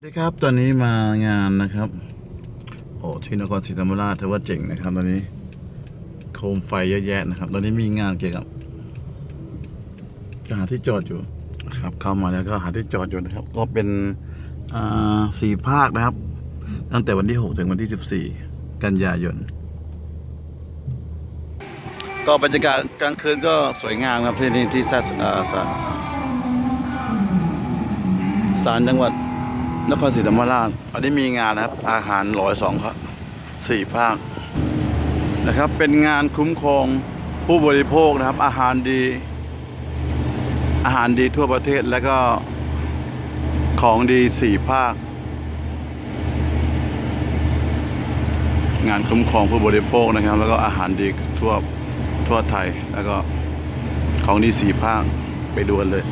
สวัสดีครับ ตอนนี้มางานนะครับ โอ้ที่นครศรีธรรมราชถือว่าเจ๋งนะครับ ตอนนี้ โคมไฟเยอะแยะนะครับ ตอนนี้มีงานเกี่ยวกับหาที่จอดอยู่ครับ เข้ามาแล้วก็หาที่จอดอยู่นะครับ ก็เป็นสี่ภาคนะครับ ตั้งแต่วันที่ 6 ถึงวันที่ 14 กันยายน ก็บรรยากาศกลางคืนก็สวยงามครับที่นี่ที่ศาลศาลจังหวัด นครศรีธรรมราชอันนี้มีงานนะครับ อาหารร้อยสองครับสี่ภาคนะครับ เป็นงานคุ้มครองผู้บริโภคนะครับ อาหารดี อาหารดีทั่วประเทศแล้วก็ของดีสี่ภาค งานคุ้มครองผู้บริโภคนะครับ แล้วก็อาหารดีทั่วทั่วไทยแล้วก็ของดีสี่ภาคไปดูกันเลย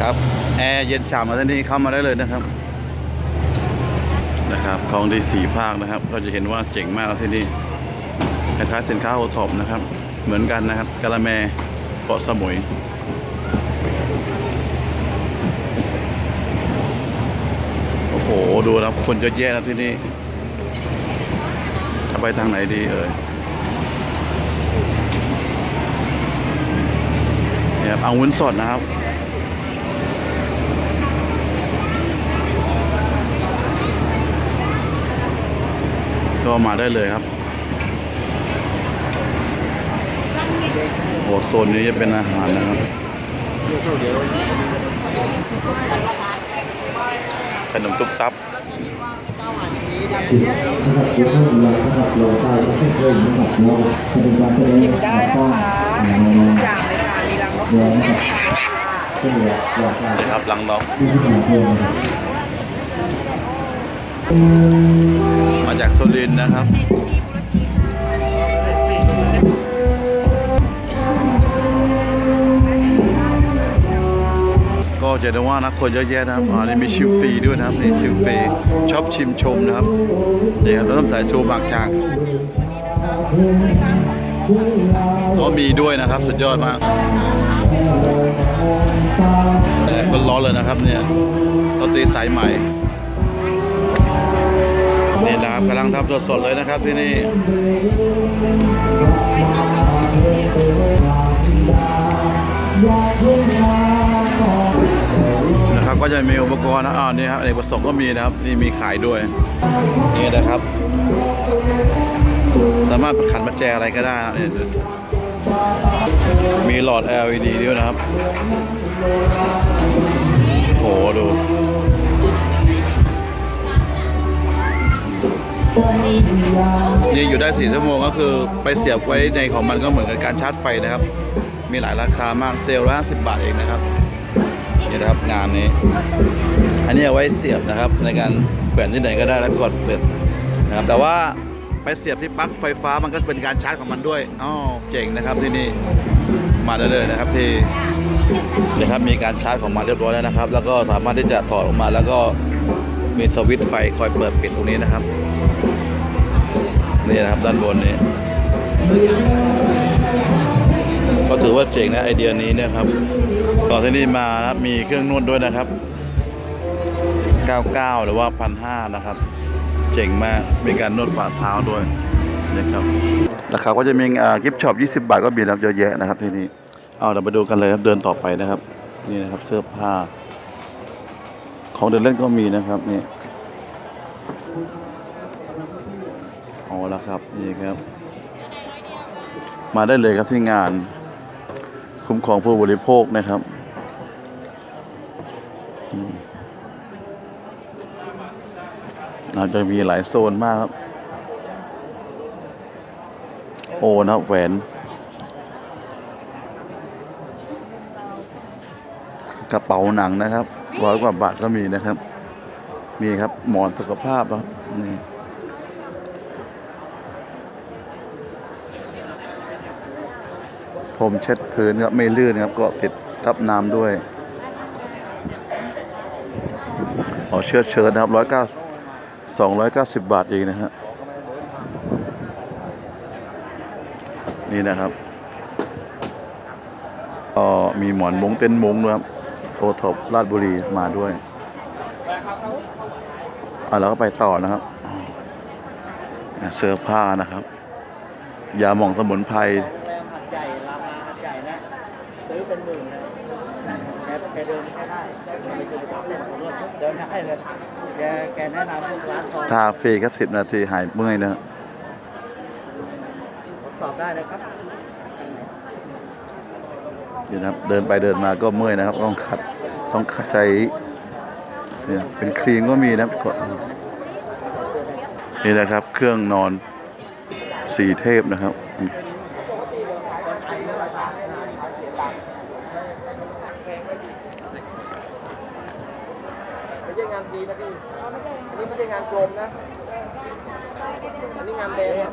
ครับแอร์เย็นฉ่ำมาที่นี่เข้ามาได้เลยนะครับนะครับของดีสี่ภาคนะครับ เราจะเห็นว่าเจ๋งมากที่นี่คล้ายๆสินค้าโอท็อปนะครับ เหมือนกันนะครับกะละแมเกาะสมุยโอ้โหดูนะครับคนเยอะแยะนะที่นี่จะไปทางไหนดีเอ่ยเนี่ยครับเอาวุ้นสดนะครับ ก็มาได้เลยครับโอ้โซนนี้จะเป็นอาหารนะครับขนมตุ๊บตับชิมได้นะคะให้ชิมทุกอย่างเลยค่ะ มีรังนกยูงนะคะนะครับหลังน้อง มาจากโซลินนะครับก็จะได้ว่านะคนเยอะแยะนะครับอ่านี่มีชิมฟรีด้วยนะครับนี่ชิมฟรีชอบชิมชมนะครับนี่ครับแล้วต้องใส่ชูหมักจากก็มีด้วยนะครับสุดยอดมากแต่ก็ร้อนเลยนะครับเนี่ยก็ตีสายใหม่ นี่นะครับกำลังทำสดๆเลยนะครับที่นี่นะครับก็จะมีอุปกรณ์นะอ่านี่ครับเอกประสงค์ก็มีนะครับนี่มีขายด้วยนี่นะครับ สามารถขันประแจอะไรก็ได้นะเนี่ยดูสิมีหลอด LED ด้วยนะครับโหดู นี่อยู่ได้สี่ชั่วโมงก็คือไปเสียบไว้ในของมันก็เหมือนกับการชาร์จไฟนะครับ มีหลายราคามากเซลล์ละสิบบาทเองนะครับนี่นะครับงานนี้ อันนี้เอาไว้เสียบนะครับในการแขวนที่ไหนก็ได้แล้วกดเปิดนะครับแต่ว่าไปเสียบที่ปลั๊กไฟฟ้ามันก็เป็นการชาร์จของมันด้วยอ๋อเจ๋งนะครับที่นี่มาได้เลยนะครับที่นะครับมีการชาร์จของมันเรียบร้อยแล้วนะครับ แล้วก็สามารถที่จะถอดออกมาแล้วก็มีสวิตช์ไฟคอยเปิดปิดตรงนี้นะครับ นี่นะครับด้านบนนี้ก็ถือว่าเจ๋งนะไอเดียนี้เนี่ยครับ ต่อที่นี่มานะครับมีเครื่องนวดด้วยนะครับ 99 หรือว่า 1,500 นะครับ เจ๋งมากเป็นการนวดฝ่าเท้าด้วยนะครับราคาก็จะมีอ่ากิฟต์ช็อป 20 บาทก็มีนะครับเยอะแยะนะครับที่นี่เอาเรามาดูกันเลยครับเดินต่อไปนะครับ นี่นะครับเสื้อผ้า ของเดินเล่นก็มีนะครับนี่ เอาละครับนี่ครับ มาได้เลยครับที่งาน คุ้มครองผู้บริโภคนะครับอาจจะมีหลายโซนมากครับ โอ้นะแหวนกระเป๋าหนังนะครับร้อยกว่าบาทก็มีนะครับ มีครับหมอนสุขภาพครับนี่ ผมเช็ดพื้นครับไม่ลื่นครับก็ติดทับน้ำด้วยขอเชือดเชิญนะครับร้อยเก้าสองร้อยเก้าสิบบาทเองนะฮะนี่นะครับก็มีหมอนมงเต็นมงด้วยครับโอท็อปราชบุรีมาด้วยอะเราก็ไปต่อนะครับ เสื้อผ้านะครับยาหม่องสมุนไพร โรงแรมหัดใหญ่รามาหัดใหญ่นะ ซื้อเป็นหมื่นนะ แกแกเดินไม่ได้แกไปเจอไปทำเล่นของรถเดินได้เลยแกแกแนะนำพวกร้านทองทาฟรีครับสิบนาทีหายเมื่อยนะครับทดสอบได้นะครับนี่นะครับเดินไปเดินมาก็เมื่อยนะครับ ต้องขัดต้องใช้เนี่ยเป็นครีมก็มีนะครับกดนี่นะครับ เครื่องนอนสีเทพนะครับ ไม่ใช่งานฟรีนะพี่ อันนี้ไม่ใช่งานกลมนะ อันนี้งานแดงนะ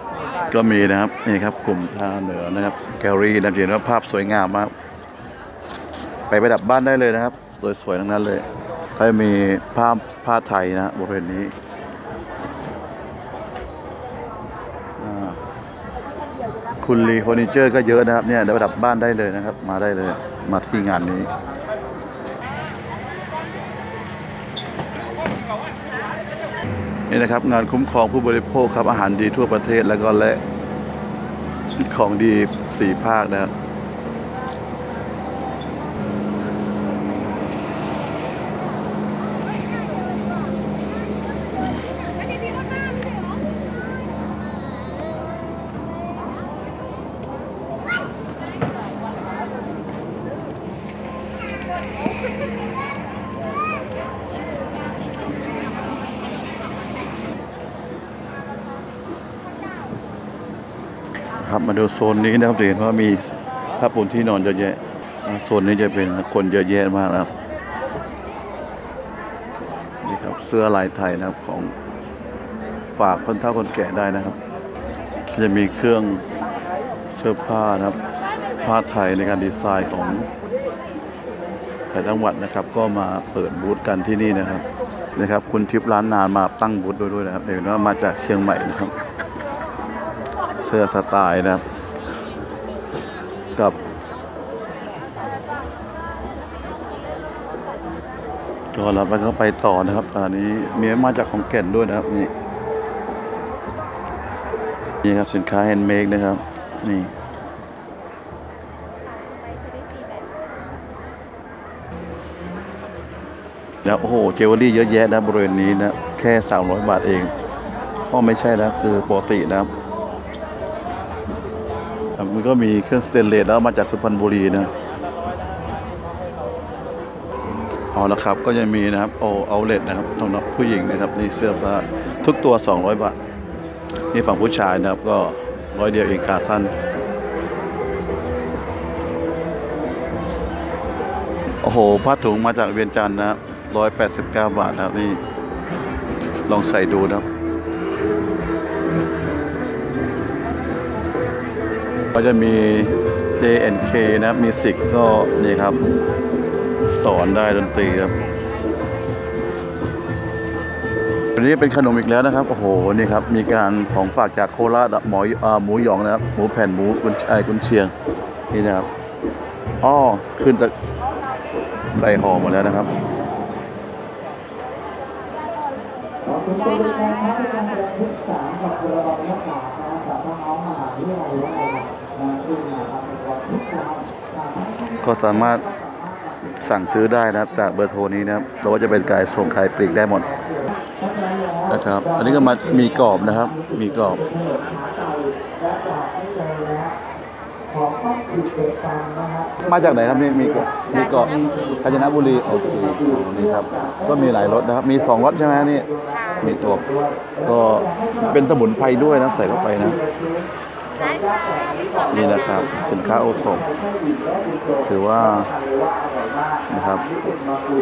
ก็มีนะครับนี่ครับกลุ่มท่าเหนือนะครับแกลลี่นะเห็นว่าภาพสวยงามมากไปประดับบ้านได้เลยนะครับ สวยๆทั้งนั้นเลยก็มีผ้าผ้าไทยนะบริเวณนี้คุณรีเฟอร์นิเจอร์ก็เยอะนะครับเนี่ยเดี๋ยวประดับบ้านได้เลยนะครับ มาได้เลยมาที่งานนี้ นี่นะครับงานคุ้มครองผู้บริโภคครับอาหารดีทั่วประเทศแล้วก็และของดีสี่ภาคนะครับ มาดูโซนนี้นะครับเห็นว่ามีผ้าปูนที่นอนเยอะแยะโซนนี้จะเป็นคนเยอะแยะมากนะครับนี่ครับเสื้อลายไทยนะครับของฝากคนเฒ่าคนแก่ได้นะครับ จะมีเครื่องเสื้อผ้านะครับ ผ้าไทยในการดีไซน์ของแต่จังหวัดนะครับก็มาเปิดบูธกันที่นี่นะครับนะครับ คุณทิพย์ร้านนานมาตั้งบูธด้วยด้วยนะครับเห็นว่ามาจากเชียงใหม่นะครับ สื้อสไตล์นะครับ กับก็เราไปก็ไปต่อนะครับตอนนี้มีมาจากของแก่นด้วยนะครับนี่นี่ครับสินค้าแฮนด์เมดนะครับ นี่แล้วโอ้โหเจวเวลรี่เยอะแยะนะบริเวณนี้นะ แค่ 300 บาทเองก็ไม่ใช่นะ คือปกตินะครับ ครับมันก็มีเครื่องสเตนเลสแล้วมาจากสุพรรณบุรีนะเอาละครับก็ยังมีนะครับโอเอาเลทนะครับสำหรับผู้หญิงนะครับนี่เสื้อผ้าทุกตัว 200 บาท นี่ฝั่งผู้ชายนะครับก็ร้อยเดียวเองขาสั้น โอ้โหผ้าถุงมาจากเวียนจันทร์นะครับร้อยแปดสิบเก้าบาทนะครับนี่ ลองใส่ดูนะครับ ก็จะมี JNK นะครับมีสิกก็นี่ครับ สอนได้ดนตรีครับวันนี้เป็นขนมอีกแล้วนะครับ โอ้โห นี่ครับ มีการของฝากจากโคราชหมออ่าหมูหยองนะครับ หมูแผ่นหมูกุนไอกุนเชียง นี่นะครับอ้อขึ้นแต่ใส่ห่อหมดแล้วนะครับ ก็สามารถสั่งซื้อได้นะครับจากเบอร์โทรนี้นะครับหรือว่าจะเป็นการส่งขายปลีกได้หมดนะครับ อันนี้ก็มามีกรอบนะครับ มีกรอบมาจากไหนครับนี่มีกรอบมีกรอบกาญจนบุรีโอเคนี่ครับ ก็มีหลายรสนะครับ มีสองรสใช่ไหมนี่ มีตัวก็เป็นสมุนไพรด้วยนะใส่เข้าไปนะ นี่นะครับสินค้าโอทอปถือว่านะครับ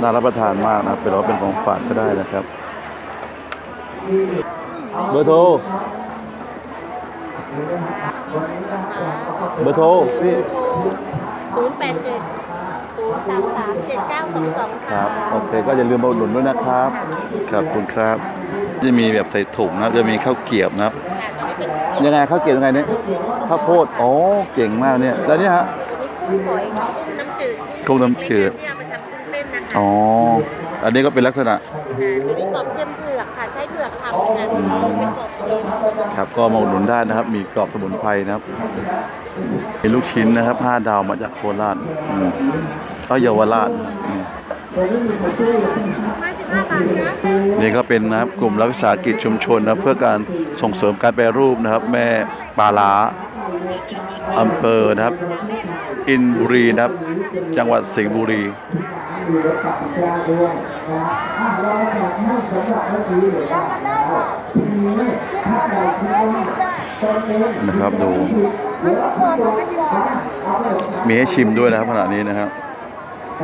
น่ารับประทานมากนะครับเป็นว่าเป็นของฝากก็ได้นะครับ เบอร์โทรเบอร์โทรพี่ศูนย์แปดเจ็ดศูนย์สามสามเจ็ดเก้าสองสองครับ โอเค ก็อย่าลืมมาอุดหนุนด้วยนะครับขอบคุณครับ จะมีแบบใส่ถุงนะ จะมีข้าวเกรียบนะครับ ยังไงข้าวเกรียบยังไงเนี่ยข้าวโพดอ๋อเก่งมากเนี่ยแล้วเนี่ยฮะอันนี้กุ้งฝอยน้ำจืดกุ้งน้ำจืดเนี่ยมาทำกุ้งเต้นนะคะอ๋ออันนี้ก็เป็นลักษณะ ค่ะมีกรอบเค็มเผือกค่ะ ใช้เผือกทำค่ะเป็นกรอบเค็มครับก็มาอุดหนุนได้นะครับ มีกรอบสมุนไพรนะครับ มีลูกชิ้นนะครับห้าดาวมาจากโคราชอืมก็เยาวราชอืมมาสิบห้าบาท นี่ก็เป็นนะครับกลุ่มรัฐวิสาหกิจชุมชนนะเพื่อการส่งเสริมการแปรรูปนะครับ แม่ปลาล้าอำเภอนะครับ อินบุรีนะครับ จังหวัดสิงห์บุรีนะครับดู มีให้ชิมด้วยนะครับขณะนี้นะครับ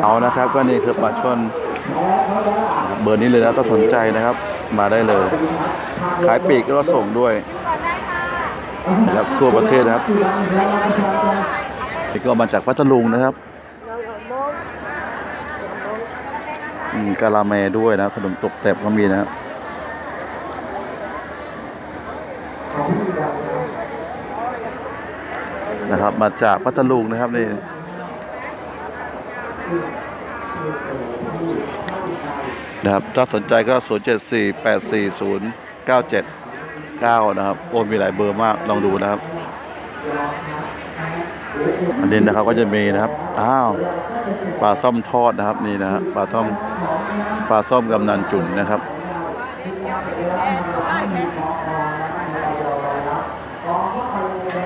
เอานะครับก็นี่คือปลาช่อนนะ เบอร์นี้เลยนะถ้าสนใจนะครับ มาได้เลย ขายปลีกก็ส่งด้วยนะครับทั่วประเทศนะครับนี่ก็มาจากพัทลุงนะครับกะลาแมด้วยนะขนมตกแต่บก็มีนะครับนะครับ มาจากพัทลุงนะครับนี่ นะครับ ถ้าสนใจก็ 0 7 4 8 4 0 9 7 9 นะครับ โอ้มีหลายเบอร์มาก ลองดูนะครับ อันนี้นะครับก็จะมีนะครับ อ้าว ปลาส้มทอดนะครับนี่นะฮะปลาส้ม ปลาส้มกำนันจุ่นนะครับ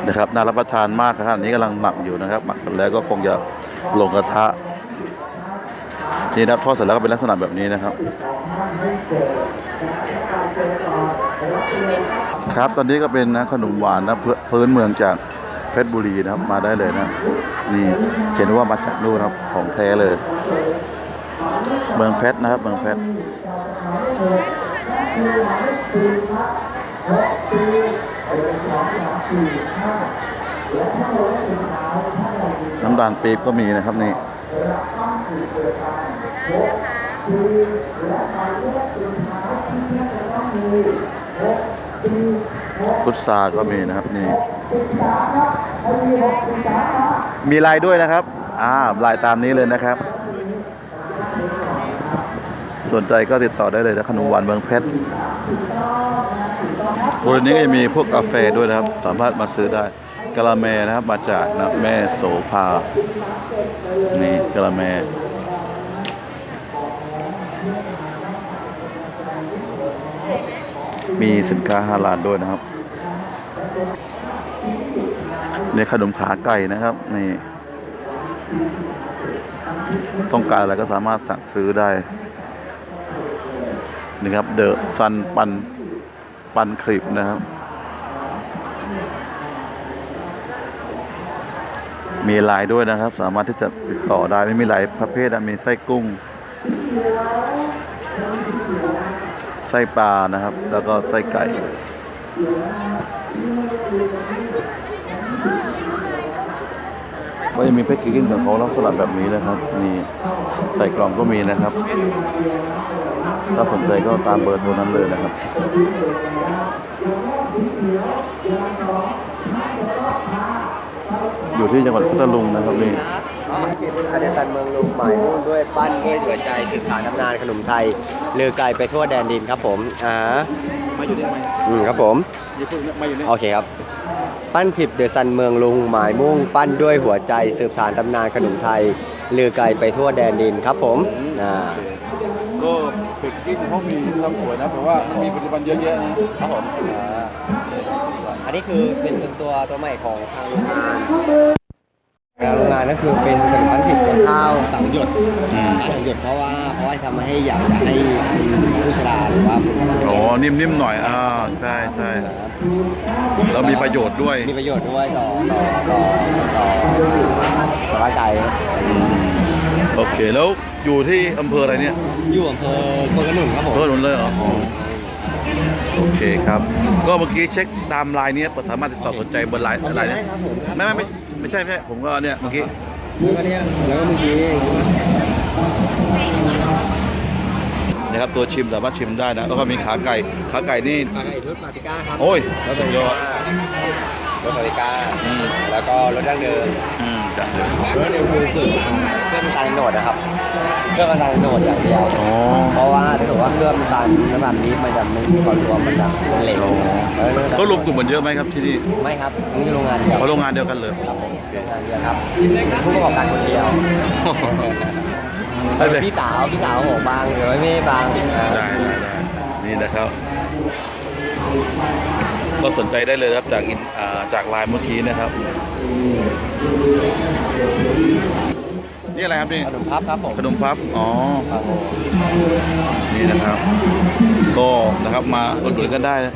นะครับน่ารับประทานมากครับอันนี้กำลังหมักอยู่นะครับ หมักแล้วก็คงจะลงกระทะ นี่นะครับทอดเสร็จแล้วก็เป็นลักษณะแบบนี้นะครับ ครับตอนนี้ก็เป็นนะขนมหวานนะพื้นพื้นเมืองจากเพชรบุรีนะครับ มาได้เลยนะ นี่เขียนว่ามาจากนู่นะครับของแท้เลย เมืองเพชรนะครับ เมืองเพชรน้ำตาลปี๊บก็มีนะครับนี่พุทราก็มีนะครับนี่ มีลายด้วยนะครับ อ่าลายตามนี้เลยนะครับ สนใจก็ติดต่อได้เลยนะขนมหวานเมืองเพชรบริเวณนี้ก็จะมีพวกกาแฟด้วยนะครับ สามารถมาซื้อได้ กะละแมนะครับมาจากนะแม่โสภา นี่กะละแมมีสินค้าฮาลาลด้วยนะครับในขนมขาไก่นะครับนี่ ต้องการอะไรก็สามารถสั่งซื้อได้นี่ครับเดอะซันปันปันคลิปนะครับ มีลายด้วยนะครับ สามารถที่จะติดต่อได้ไม่มีหลายประเภทนะมีไส้กุ้ง ไส้ปลานะครับ แล้วก็ไส้ไก่ก็ยังมีแพ็กเกจของเขาลักษณะแบบนี้นะครับนี่ใส่กล่องก็มีนะครับ ถ้าสนใจก็ตามเบอร์โทรนั้นเลยนะครับ อยู่ที่จังหวัดพัทลุงนะครับนี่อเดสันเมืองลุงหมายมุ่งด้วยปั้นด้วยหัวใจสืบสานตำนานขนมไทยลือไกลไปทั่วแดนดินครับผมอ่ามาอยู่ได้ไหมอืมครับผมยี่ปุ่นมาอยู่นี่โอเคครับปั้นผิดเดอะซันเมืองลุงหมายมุ่งปั้นด้วยหัวใจสืบสานตำนานขนมไทยลือไกลไปทั่วแดนดินครับผมอ่าก็แพ็กเกจจิ้งเขามีทำสวยนะเพราะว่ามีผลิตภัณฑ์เยอะแยะนะครับผม อันนี้คือเป็นเป็นตัวตัวใหม่ของทางโรงงานทางโรงงานก็คือเป็นผลิตภัณฑ์ผิดเป็นข้าวสังหยดอืมข้าวสังหยดเพราะว่าเพราะว่าทำให้อยากจะให้ผู้ชราหรือว่าผู้อ๋อนิ่มๆหน่อยอ่าใช่ใช่แล้วมีประโยชน์ด้วยมีประโยชน์ด้วยต่อต่อต่อต่อต่อร่างกายนะอืมโอเคแล้วอยู่ที่อำเภออะไรเนี่ย อยู่อำเภอโคกระหนุนครับผมอำเภอหนุนเลยเหรออ๋อ โอเคครับ ก็เมื่อกี้เช็คตามไลน์เนี้ยสามารถติดต่อสนใจเบอร์ไลน์ไลน์ได้เนี่ยครับผมครับไม่ไม่ไม่ไม่ใช่ไม่ใช่ผมก็เนี่ยเมื่อกี้แล้วก็เนี่ยแล้วก็เมื่อกี้ใช่ไหมนะครับตัวชิมสามารถชิมได้นะแล้วก็มีขาไก่ขาไก่นี่ปลาไก่รสปาปริก้าครับโอ้ยรสสุดยอดรสปาปริก้าอืมแล้วก็รสดั้งเดิมอืม จังเลยเรื่องนี้คือสุดเครื่องการโหนดนะครับ เครื่องการโหนดอย่างเดียว อ๋อ เพราะว่าถ้าเกิดว่าเครื่องมันตันระดับนี้มันจะไม่มีความรวมมันจะเป็นเหลวแล้วก็รวมกลุ่มกันเยอะไหมครับที่นี่ไม่ครับอันนี่คือโรงงานเดียวเขาโรงงานเดียวกันเลย ครับผมโรงงานเดียวครับผู้ประกอบการคนเดียวได้เลยพี่สาวพี่สาวของบางหรือว่าไม่บางได้ได้ได้นี่นะครับ ก็สนใจได้เลยครับจากอินอ่าจากไลน์เมื่อกี้นะครับ นี่อะไรครับนี่ขนมพับครับผมขนมพับอ๋อครับผมนี่นะครับ ก็นะครับมาอุดหนุนกันได้นะ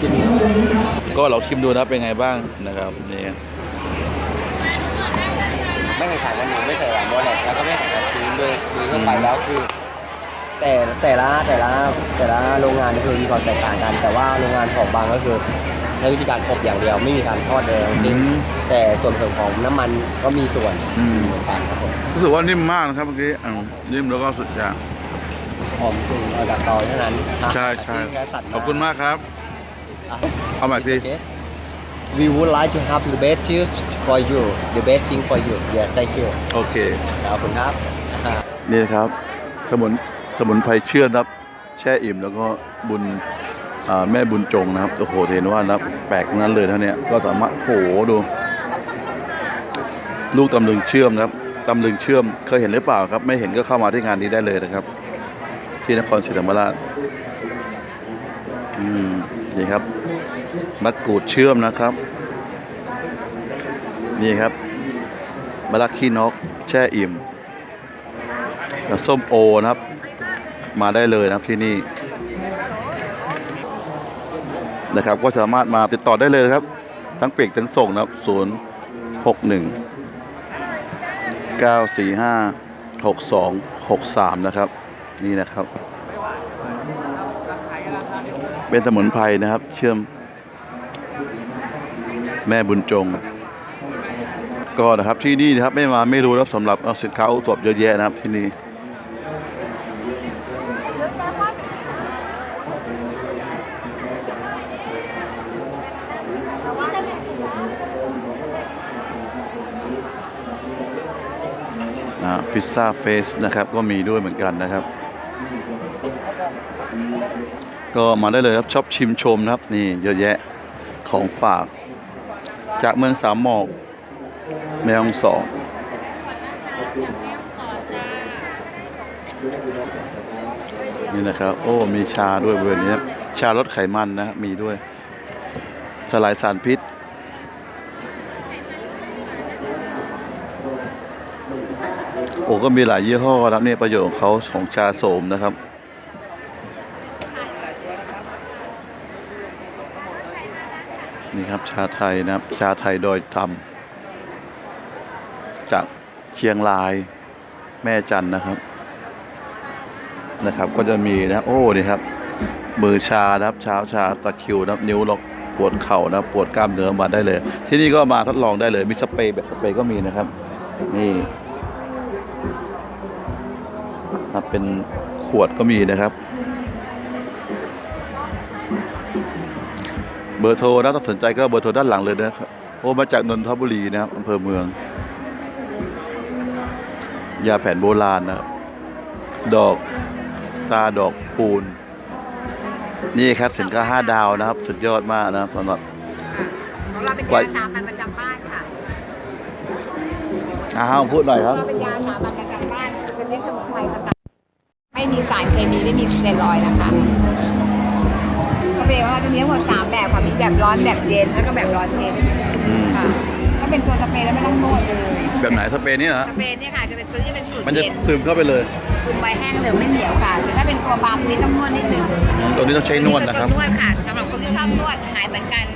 ชิมก็เราชิมดูนะครับเป็นไงบ้างนะครับนี่ไม่เคยขายกันหนูไม่เคยขายโมเลตแล้วก็ไม่เคยขายชิ้นด้วยดีเข้าไปแล้วคือ แต่แต่ละแต่ละแต่ละโรงงานนี่คือมีความแตกต่างกัน แต่ว่าโรงงานของบางก็คือใช้วิธีการอบอย่างเดียว ไม่มีการทอดเลยทั้งสิ้นแต่ส่วนผสมของน้ำมันก็มีส่วนอืมเหมือนกันครับผมรู้สึกว่านิ่มมากนะครับเมื่อกี้อ่านิ่มแล้วก็สุดยอดหอมกลิ่นเอาจากเตาเท่านั้นใช่ใช่ที่แค่สัตว์ขอบคุณมากครับ อะ เอาใหม่สิ We would like to have the best cheese for you the best thing for you yeah thank you โอเค ขอบคุณครับอะนี่นะครับ สมุนสมุนไพรเชื่อมนะครับ แช่อิ่มแล้วก็บุญอ่า แม่บุญจงนะครับ โอ้โหเห็นว่านะแปลกงนั้นเลยนะเนี่ยก็สามารถโอ้โหดู ลูกตำลึงเชื่อมนะครับตำลึงเชื่อมเคยเห็นหรือเปล่าครับ ไม่เห็นก็เข้ามาที่งานนี้ได้เลยนะครับ ที่นครศรีธรรมราชอืมนี่ครับมะกรูดเชื่อมนะครับ นี่ครับมะระขี้นกแช่อิ่มแล้วส้มโอนะครับ มาได้เลยนะครับที่นี่ นะครับ ก็สามารถมาติดต่อได้เลยครับ ทั้งเปียกทั้งส่งนะครับศูนย์หกหนึ่งเก้าสี่ห้าหกสองหกสามนะครับ นี่นะครับ เป็นสมุนไพรนะครับ เชื่อม แม่บุญจงก็นะครับที่นี่นะครับไม่มาไม่รู้นะสำหรับเอาสินค้าโอท็อปเยอะแยะนะครับที่นี่ พิซซ่าเฟสนะครับ ก็มีด้วยเหมือนกันนะครับ ก็มาได้เลยครับชอบชิมชมนะครับ นี่เยอะแยะของฝาก จากเมืองสามหมอกแมฮ่องสอนนี่นะครับ โอ้ มีชาด้วยบริเวณนี้ชาลดไขมันนะ มีด้วยสลายสารพิษ อ้ก็มีหลายยี่ห้อนะครับเนี่ยประโยชน์ของเขาของชาโสมนะครับนี่ครับชาไทยนะครับ ชาไทยโดยทำจากเชียงรายแม่จันนะครับ นะครับ ก็จะมีนะโอ้นี่ครับ มือชานะครับเช้าชาตะคิวนะครับ นิ้วล็อกปวดเข่านะปวดกล้ามเนื้อมาได้เลย ที่นี่ก็มาทดลองได้เลยมีสเปรย์แบบสเปรย์ก็มีนะครับ นี่ ครับเป็นขวดก็มีนะครับ เบอร์โทรนะถ้าสนใจก็เบอร์โทรด้านหลังเลยนะครับโอ้มาจากนนทบุรีนะครับอำเภอเมือง ยาแผนโบราณนะครับดอกตาดอกปูน นี่ครับสินค้าห้าดาวนะครับ สุดยอดมากนะครับสำหรับของเราเป็นไว้ยาสามัญประจำบ้านค่ะอ้าวพูดหน่อยครับเราเป็นยาสามัญารเคมีไม่มีสเตียรอยด์นะคะสเปรย์ของเราจะมีทั้งหมดสามแบบค่ะมีแบบร้อนแบบเย็นแล้วก็แบบร้อนเย็นอืมค่ะถ้าเป็นตัวสเปรย์แล้วไม่ต้องนวดเลย แบบไหนสเปรย์นี่นะสเปรย์เนี่ยค่ะจะเป็นตัวที่เป็นสูตรมันจะเย็นซึมเข้าไปเลยซุมใบแห้งเหลืองไม่เหนียวค่ะแต่ถ้าเป็นตัวบัมนี่ต้องนวดนิดนึงอืมตัวนี้ต้องใช้นวดนะครับตัวนวดค่ะสำหรับคนที่ชอบนวดหายเหมือนกัน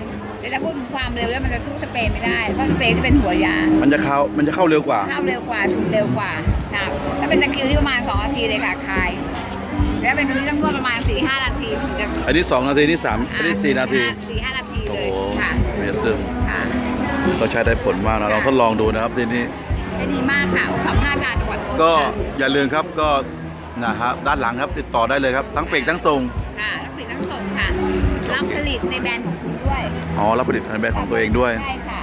แต่ถ้าพูดถึงความเร็วแล้วมันจะสู้สเปรย์ไม่ได้เพราะสเปรย์จะเป็นหัวยา มันจะเข้ามันจะเข้าเร็วกว่า เข้าเร็วกว่าชุมเร็วกว่าค่ะถ้าเป็นตะคริวที่ประมาณ2นาทีเลยค่ะคลาย แล้วเป็นตัวที่ต้องนวดประมาณ4-5นาทีถึงจะอันนี้สองนาทีนี่สามอันนี้สี่นาทีสี่ห้านาทีโอ้เลโหยค่ะเมีซึมค่ะก็ใช้ได้ผลมากนะลองทดลองดูนะครับที่นี่ใช้ดีมากค่ะสัมภาษณ์การจังหวัดโคราชก็อย่าลืมครับก็นะครับด้านหลังครับติดต่อได้เลยครับ ทั้งเปกทั้งทรงค่ะแล้วผลิตทั้งส่งค่ะรับผลิตในแบรนด์ของคุณด้วยอ๋อรับผลิตในแบรนด์ของตัวเองด้วย ใช่ค่ะ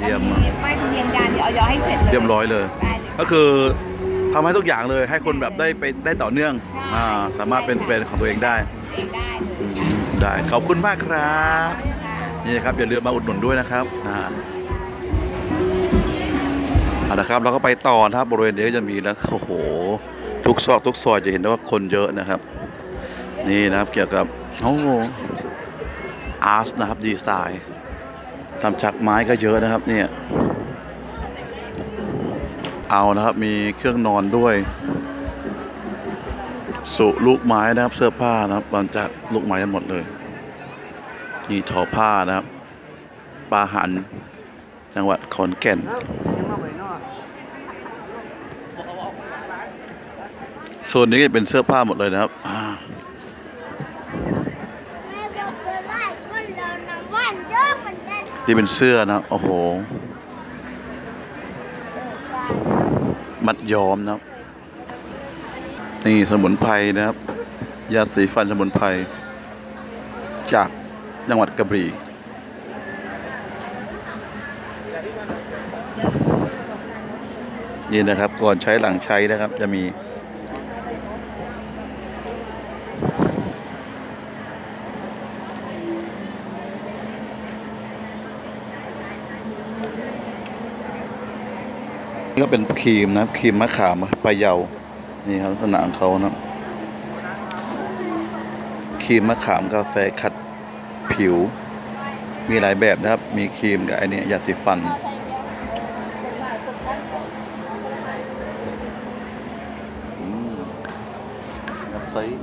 เยี่ยม แล้วมากมีป้ายทะเบียนการเดี๋ยวเอายอให้เสร็จเลยเรียบร้อยเลย ได้เลยก็คือ ทำให้ทุกอย่างเลยให้คนแบบได้ไปได้ต่อเนื่องใช่อ่าสามารถเป็นใช่ค่ะเป็นของตัวเองได้เองได้เลยอืมได้ขอบคุณมากครับ ค่ะนี่นะครับอย่าลืมมาอุดหนุนด้วยนะครับอ่าเอาละครับเราก็ไปต่อนะครับบริเวณนี้ก็จะมีแล้วโอ้โห ทุกซอกทุกซอยจะเห็นได้ว่าคนเยอะนะครับ นี่นะครับเกี่ยวกับโอ้อาร์ตนะครับดีไซน์ทำจากไม้ก็เยอะนะครับเนี่ย เอานะครับ มีเครื่องนอนด้วย สุลูกไม้นะครับ เสื้อผ้านะครับมาจากลูกไม้กันหมดเลย นี่ทอผ้านะครับปลาหัน จังหวัดขอนแก่น โซนนี้เป็นเสื้อผ้าหมดเลยนะครับอ่าแม่เราไปไล่คนเราน้ำวันเยอะเหมือนกันนี่เป็นเสื้อนะ โอ้โห มัดย้อมนะครับ นี่สมุนไพรนะครับ ยาสีฟันสมุนไพรจากจังหวัดกระบี่นี่นะครับก่อนใช้หลังใช้นะครับจะมี นี่ก็เป็นครีมนะครีมมะขามปลาเยานี่ครับลักษณะของเขานะครีมมะขามกาแฟขัดผิว มีหลายแบบนะครับ มีครีมกับไอเนี้ยยาสีฟันไซส์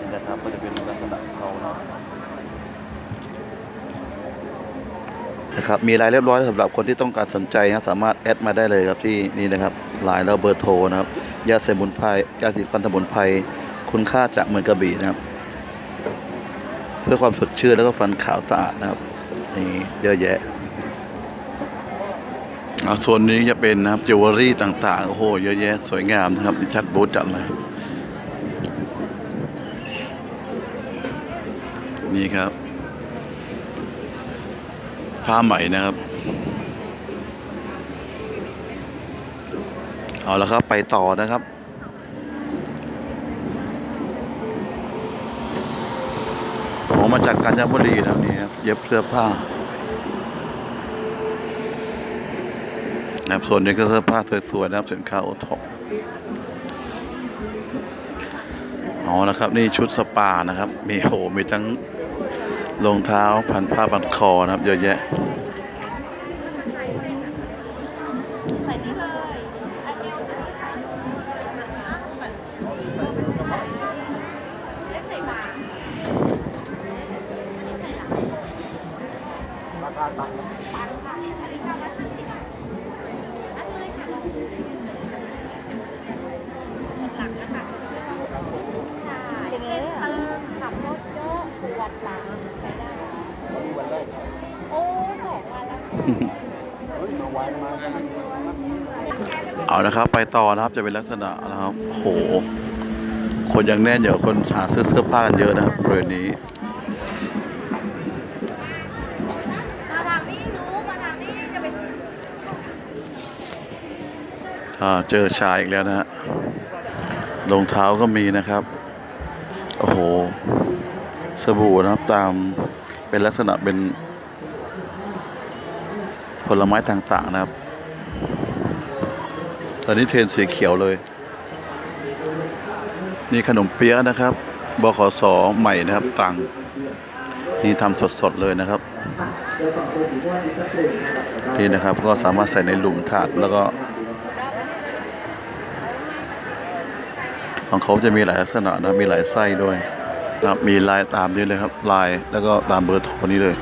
นี่นะครับก็จะเป็นลักษณะของเขานะนะครับ มีรายเรียบร้อยสำหรับคนที่ต้องการสนใจนะสามารถแอดมาได้เลยครับที่นี่นะครับไลน์แล้วเบอร์โทรนะครับยาสมุนไพรยาสีฟันสมุนไพรคุณค่าจากเมืองกระบี่นะครับ เพื่อความสดชื่นแล้วก็ฟันขาวสะอาดนะครับนี่เยอะแยะเอาส่วนนี้จะเป็นนะครับจิวเวลรี่ต่างๆโอ้โหเยอะแยะสวยงามนะครับดิชัดบูธจัดเลยนี่ครับ ผ้าไหมนะครับ เอาละครับไปต่อนะครับ ผมมาจากกาญจนบุรีนะนี่ครับเย็บเสื้อผ้านะครับส่วนนี้ก็เสื้อผ้าสวยๆนะครับสินค้าโอท็อปอ๋อนะครับ นี่ชุดสปานะครับ มีโหมีทั้ง รองเท้าพันผ้าพันคอนะครับ เยอะแยะ ใส่นี่เลยอันเดียวไม่ใส่บาตรไม่ใส่หลัง ราคาต่าง ปันค่ะอันนี้เก้าร้อยห้าสิบอันเลยค่ะหลังนะคะใช่เป็นเติมขับรถเยอะปวดหลังใช้ได้ วันแรก โอ้สองวันแล้ว เฮ้ยมาไว้มากันเดียวนะ เอานะครับ ไปต่อนะครับจะเป็นลักษณะนะครับ โห คนยังแน่นเยอะคนหาซื้อเสื้อผ้ากันเยอะนะครับบริเวณนี้มาทางนี้รู้มาทางนี้จะไปอ่าเจอชายอีกแล้วนะฮะรองเท้าก็มีนะครับ โอ้โห สบู่นะครับตามเป็นลักษณะเป็นผลไม้ต่างๆนะครับ ตอนนี้เทรนสีเขียวเลย นี่ขนมเปี๊ยะนะครับบขสใหม่นะครับตังนี่ทำสดๆเลยนะครับ นี่นะครับก็สามารถใส่ในหลุมถาดแล้วก็ ของเขาจะมีหลายลักษณะนะมีหลายไส้ด้วยครับมีลายตามนี้เลยครับลายแล้วก็ตามเบอร์โทรนี้เลย